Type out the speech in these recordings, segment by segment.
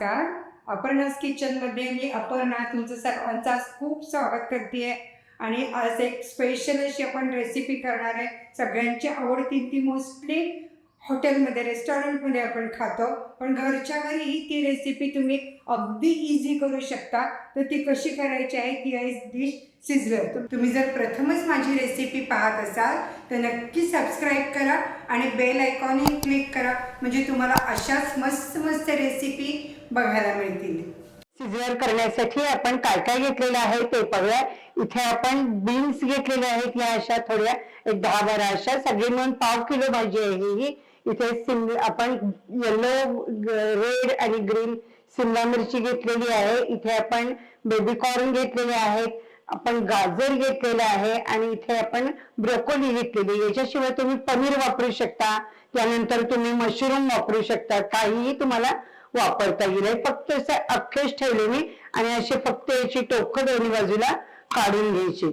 नमस्कार. अपर्णास किचनमध्ये मी अपर्णा तुमचं सर्वांचा खूप स्वागत करते आणि आज एक स्पेशल अशी आपण रेसिपी करणार आहे. सगळ्यांची आवडती ती मोस्टली हॉटेलमध्ये रेस्टॉरंटमध्ये आपण खातो. पण घरच्या घरीही ती रेसिपी तुम्ही अगदी इझी करू शकता. तर ती कशी करायची आहे? ती आहे डिश सिझलर तुम्ही जर प्रथमच माझी रेसिपी पाहत असाल तर नक्की सबस्क्राईब करा आणि बेल आयकॉनही क्लिक करा. म्हणजे तुम्हाला अशाच मस्त मस्त रेसिपी बघायला मिळतील. सिझर करण्यासाठी आपण काय काय घेतलेलं आहे ते पाहूया. इथे आपण बीन्स घेतलेले आहेत या अशा थोड्या. एक दहा बारा अशा. सगळी मिळून पाव किलो भाजी आहे ही. इथे सिम आपण येलो रेड आणि ग्रीन सिमला मिरची घेतलेली आहे. इथे आपण बेबी कॉर्न घेतलेले आहेत. आपण गाजर घेतलेलं आहे आणि इथे आपण ब्रोकोली घेतलेली याच्याशिवाय तुम्ही पनीर वापरू शकता. त्यानंतर तुम्ही मशरूम वापरू शकता. काहीही तुम्हाला वापरता येईल. फक्त असे अख्खेच ठेवले मी आणि असे फक्त याची टोकं दोन्ही बाजूला काढून घ्यायची.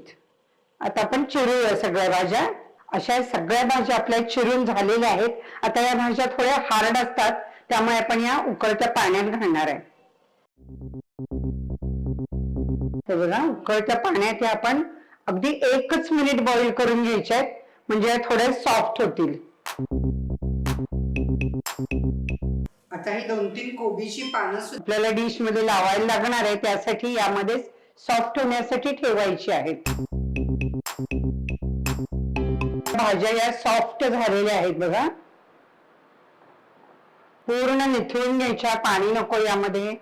आता आपण चिरूया सगळ्या भाज्या. अशा सगळ्या भाज्या आपल्या चिरून झालेल्या आहेत. आता या भाज्या थोड्या हार्ड असतात. त्यामुळे आपण या उकळत्या पाण्यात घालणार आहे. हे बघा उकळत्या पाण्यात या आपण अगदी एकच मिनिट बॉईल करून घ्यायच्या आहेत. म्हणजे थोड्या सॉफ्ट होतील. आता ही दोन तीन कोबीची पानं आपल्याला डिशमध्ये लावायला लागणार आहे त्यासाठी यामध्ये सॉफ्ट होण्यासाठी ठेवायची आहेत. भाज्या या सॉफ्ट झालेल्या आहेत बघा. पूर्ण निथळून घ्यायच्या पाणी नको यामध्ये.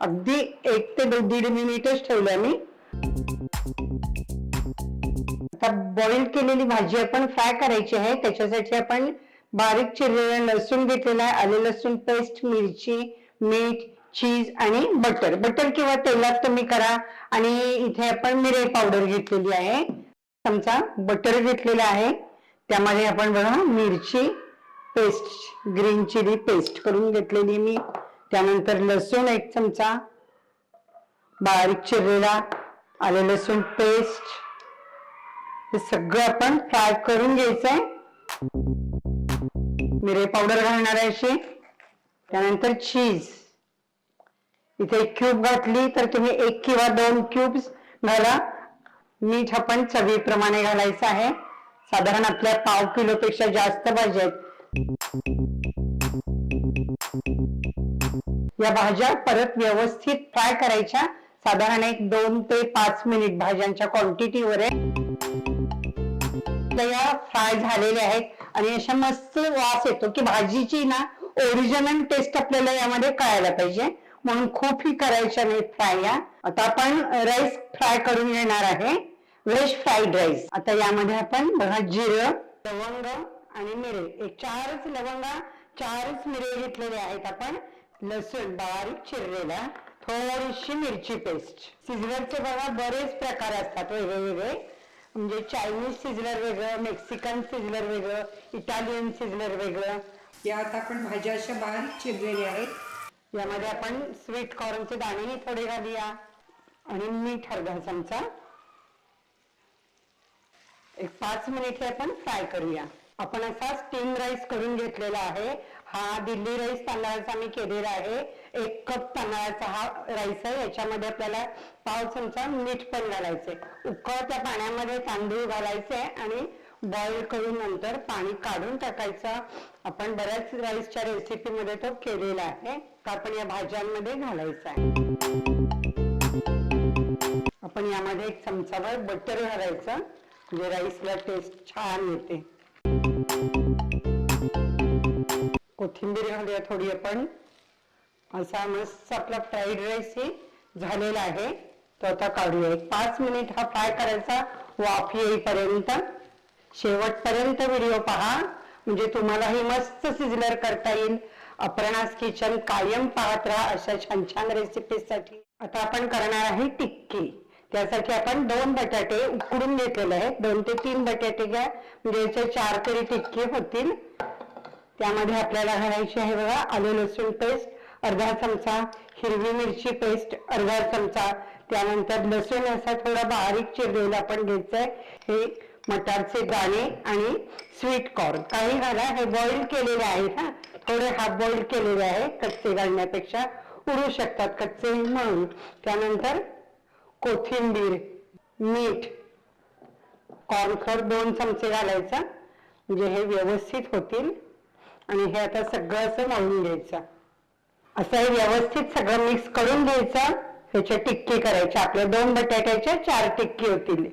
अगदी एक ते दीड मिनिटच ठेवलं मी. आता बॉईल केलेली भाजी आपण फ्राय करायची आहे. त्याच्यासाठी आपण बारीक चिरलेला लसूण घेतलेला आहे. आले लसूण पेस्ट मिरची मीठ चीज आणि बटर बटर किंवा तेलात तुम्ही करा. आणि इथे आपण मिरे पावडर घेतलेली आहे. चमचा बटर घेतलेला आहे. त्यामध्ये आपण बघा मिरची पेस्ट ग्रीन चिली पेस्ट करून घेतलेली मी. त्यानंतर लसूण एक चमचा बारीक चिरलेला आले लसूण पेस्ट हे सगळं आपण फ्राय करून घ्यायचंय. मिरे पावडर घालणार आहे अशी. त्यानंतर चीज इथे एक क्यूब घातली तर तुम्ही एक किंवा दोन क्यूब्स घाला. मीठ आपण चवीप्रमाणे घालायचं आहे. साधारण आपल्या पाव किलो पेक्षा जास्त पाहिजेत. या भाज्या परत व्यवस्थित फ्राय करायच्या. साधारण एक दोन ते पाच मिनिट भाज्यांच्या क्वांटिटीवर आहे. या फ्राय झालेल्या आहेत. आणि अशा मस्त वास येतो की भाजीची ना ओरिजिनल टेस्ट आपल्याला यामध्ये कळायला पाहिजे. म्हणून खूप ही करायच्या नाही फ्राय या. आता आपण राईस फ्राय करून घेणार आहे. व्हेज फ्राईड राईस आता यामध्ये आपण बघा जिरं लवंग आणि मिरे. एक चारच लवंगा चारच मिरे घेतलेले आहेत आपण. लसूण बारीक चिरलेला थोडीशी मिरची पेस्ट सिझलरचे बघा बरेच प्रकार असतात वेगळे वेगळे म्हणजे चायनीज सिझलर वेगळं मेक्सिकन सिझलर वेगळं इटालियन सिझलर वेगळं. यात आपण भाज्या अशा बारीक चिरलेल्या आहेत. यामध्ये आपण स्वीट कॉर्नचे दाणे थोडे घालूया. आणि मीठ अर्धा चमचा. एक पाच मिनिट हे आपण फ्राय करूया. आपण असा स्टीम राईस करून घेतलेला आहे. हा दिल्ली राईस तांदळाचा मी केलेला आहे. एक कप तांदळाचा हा राईस आहे. याच्यामध्ये आपल्याला पाव चमचा मीठ पण घालायचे उकळत्या पाण्यामध्ये तांदूळ घालायचे आणि बॉईल करून नंतर पाणी काढून टाकायचं. आपण बऱ्याच राईसच्या रेसिपीमध्ये तो केलेला आहे. तर आपण या भाज्यांमध्ये घालायचा आहे. आपण यामध्ये एक चमचाभर बटर घालायचं. म्हणजे राईसला टेस्ट छान येते. कोथिंबीर घालूया थोडी आपण. असा मस्त आपला फ्राईड राईस हे झालेला आहे. तो आता काढूया. एक पाच मिनिट हा फ्राय करायचा वाफ येईपर्यंत. शेवटपर्यंत व्हिडिओ पहा. म्हणजे तुम्हालाही मस्त सिझलर करता येईल. अपर्णास किचन कायम पाहत राहा अशा छान छान रेसिपीसाठी आता आपण करणार आहे टिक्की. त्यासाठी आपण दोन बटाटे उकडून घेतलेले आहेत. दोन ते तीन बटाटे घ्या. म्हणजे याचे चार तरी टिक्की होतील. त्यामध्ये आपल्याला घालायची आहे बघा आले लसूण पेस्ट अर्धा चमचा हिरवी मिरची पेस्ट अर्धा चमचा. त्यानंतर लसूण असा थोडा बारीक चिरलेला आपण घ्यायचंय. हे मटारचे दाणे आणि स्वीट कॉर्न काही घाला हे बॉईल केलेले आहेत हा. थोडे हाफ बॉईल केलेले आहे कच्चे घालण्यापेक्षा. उडू शकतात कच्चे म्हणून. त्यानंतर कोथिंबीर मीठ कॉर्नफ्लोअर दोन चमचे घालायचा. म्हणजे हे व्यवस्थित होतील. आणि हे आता सगळं असं मळून घ्यायचं. असं हे व्यवस्थित सगळं मिक्स करून घ्यायचं. ह्याच्या टिक्की करायच्या आपल्या दोन बटाट्याच्या चार टिक्की होतील.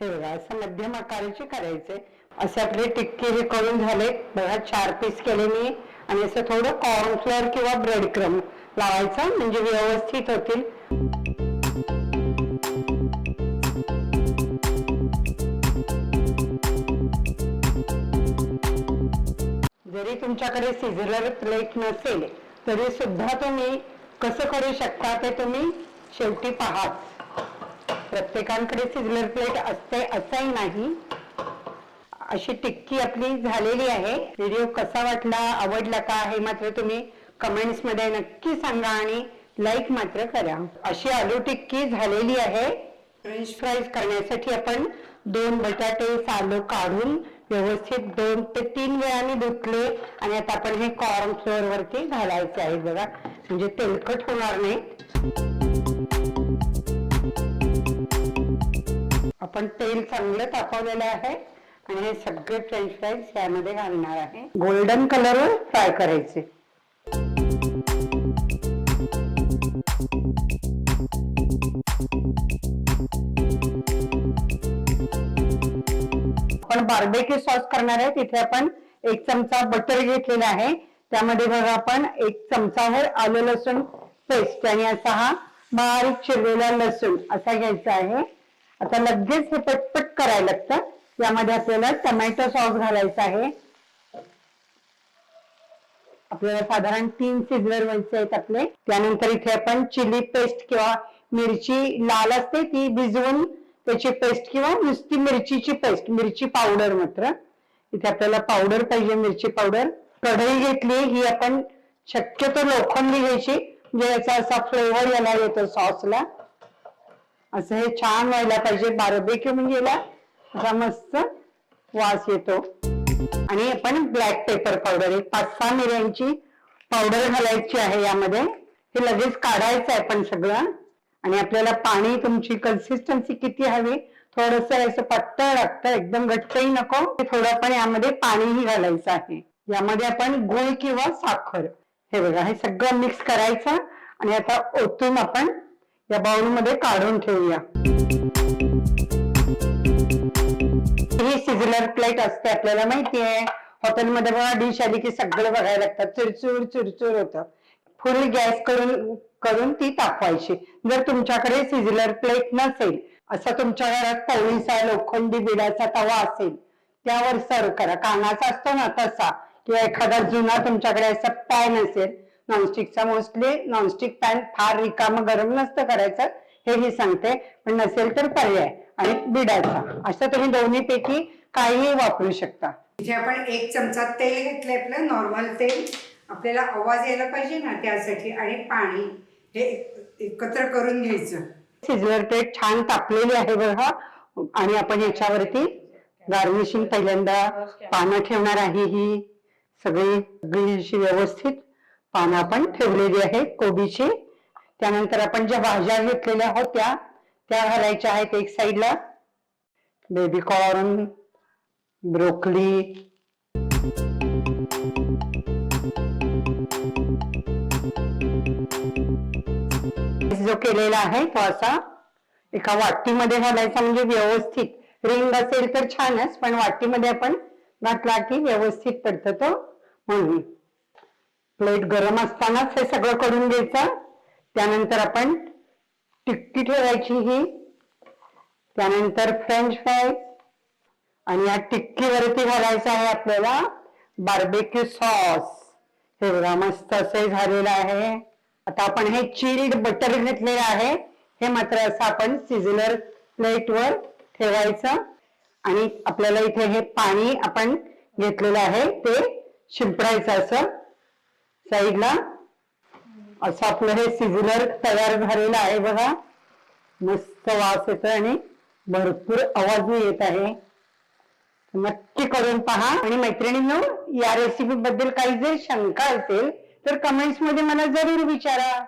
हे बघा असं मध्यम आकाराचे करायचे. असे आपले टिक्की हे करून झाले. बघा चार पीस केले मी. आणि असं थोडं कॉर्नफ्लोअर किंवा ब्रेड क्रम लावायचं. म्हणजे व्यवस्थित होतील. जरी तुमच्याकडे सिझलर प्लेट नसेल तरी सुद्धा तुम्ही कसं करू शकता ते तुम्ही शेवटी पहा. प्रत्येकांकडे सिझलर प्लेट असते असंही नाही. अशी टिक्की आपली झालेली आहे. व्हिडिओ कसा वाटला आवडला का हे मात्र तुम्ही कमेंट्समध्ये नक्की सांगा आणि लाईक मात्र करा. अशी आलू टिक्की झालेली आहे. फ्रेंच फ्राईज करण्यासाठी आपण दोन बटाटे सालो काढून व्यवस्थित दोन ते तीन वेळाने धुतले आणि आता आपण हे कॉर्न फ्लोअर वरती घालायचे आहे बघा. म्हणजे तेलकट होणार नाही. आपण तेल चांगलं तापवलेलं आहे आणि हे सगळे फ्रेंच फ्राईज यामध्ये घालणार आहे. गोल्डन कलरवर फ्राय करायचे. आपण बार्बेक्यू सॉस करणार आहे. तिथे आपण एक चमचा बटर घेतलेला आहे. त्यामध्ये बघा आपण एक चमचावर आलं लसूण पेस्ट आणि असा हा बारीक चिरलेला लसूण असा घ्यायचा आहे. आता लगेच हे पटपट करायला लागतं. यामध्ये आपल्याला टमॅटो सॉस घालायचा आहे. आपल्याला साधारण तीन सिजलर व्हायचे आहेत आपले. त्यानंतर इथे आपण चिली पेस्ट किंवा मिरची लाल असते ती भिजवून त्याची पेस्ट किंवा नुसती मिरचीची पेस्ट मिरची पावडर मात्र. इथे आपल्याला पावडर पाहिजे मिरची पावडर कढई घेतली ही आपण शक्यतो लोखंडी घ्यायची. म्हणजे याचा असा फ्लेवर याला येतो सॉसला असं हे छान व्हायला पाहिजे बारबेक्यू म्हणजे याला असा मस्त वास येतो. आणि आपण ब्लॅक पेपर पावडर एक पाच सहा मिऱ्यांची पावडर घालायची आहे यामध्ये. हे लगेच काढायचं आहे पण सगळं. आणि आपल्याला पाणी तुमची कन्सिस्टन्सी किती हवी? थोडस असं पातळ लागतं एकदम घट्टही नको. थोडं पण यामध्ये पाणीही घालायचं आहे. यामध्ये आपण गुळ किंवा साखर. हे बघा हे सगळं मिक्स करायचं आणि आता ओतून आपण या बाउलमध्ये काढून ठेवूया. ही सिझलर प्लेट असते आपल्याला माहिती आहे हॉटेलमध्ये बघा डिश आली की सगळं बघायला लागतात चुरचूर चुरचूर होतं. फुल गॅस करून करून ती तापवायची. जर तुमच्याकडे सिझलर प्लेट नसेल असा तुमच्या घरात पोळीचा लोखंडी बिडाचा तवा असेल त्यावर सर्व करा. कानाचा असतो ना तसा किंवा एखादा जुना तुमच्याकडे असा पॅन असेल नॉनस्टिकचा मोस्टली नॉनस्टिक पॅन फार रिकामं गरम नसतं करायचं हेही सांगते. पण नसेल तर पर्याय. आणि बिडाचा असं तुम्ही दोन्ही पैकी काहीही वापरू शकता. इथे आपण एक चमचा तेल घेतलंय आपलं नॉर्मल तेल. आपल्याला आवाज यायला पाहिजे ना त्यासाठी आणि पाणी. हे एकत्र करून घ्यायचं. सिझलर प्लेट छान तापलेली आहे बघा. आणि आपण याच्यावरती गार्निशिंग पहिल्यांदा पानं ठेवणार आहे ही. सगळी सगळी व्यवस्थित पानं आपण ठेवलेली आहे कोबीची. त्यानंतर आपण ज्या भाज्या घेतलेल्या होत्या त्या घालायच्या आहेत एक साईडला बेबी कॉर्न ब्रोकली जो केलेला आहे तो असा एका वाटीमध्ये घालायचा म्हणजे व्यवस्थित. रिंग असेल तर छानच पण वाटीमध्ये आपण घातला की व्यवस्थित पडतं तो म्हणून प्लेट गरम असतानाच हे सगळं करून घ्यायचं. त्यानंतर आपण टिक्की ठेवायची ही. त्यानंतर फ्रेंच फ्राय. आणि या टिक्कीवरती घालायचं आहे आपल्याला बार्बेक्यू सॉस. हे बघा मस्त असे झालेलं आहे. आता आपण हे चिल्ड बटर घेतलेलं आहे. हे मात्र असं आपण सिझलर प्लेटवर ठेवायचं. आणि आपल्याला इथे हे पाणी आपण घेतलेलं आहे. ते शिंपडायचं असं. साईडला. असं आपलं हे सिझलर तयार झालेलं आहे बघा. मस्त वास येतो आणि भरपूर आवाज येत आहे. नक्की करून पहा. आणि मैत्रिणींनो या रेसिपी बद्दल काही जर शंका असेल तर कमेंट्समध्ये मला जरूर विचारा.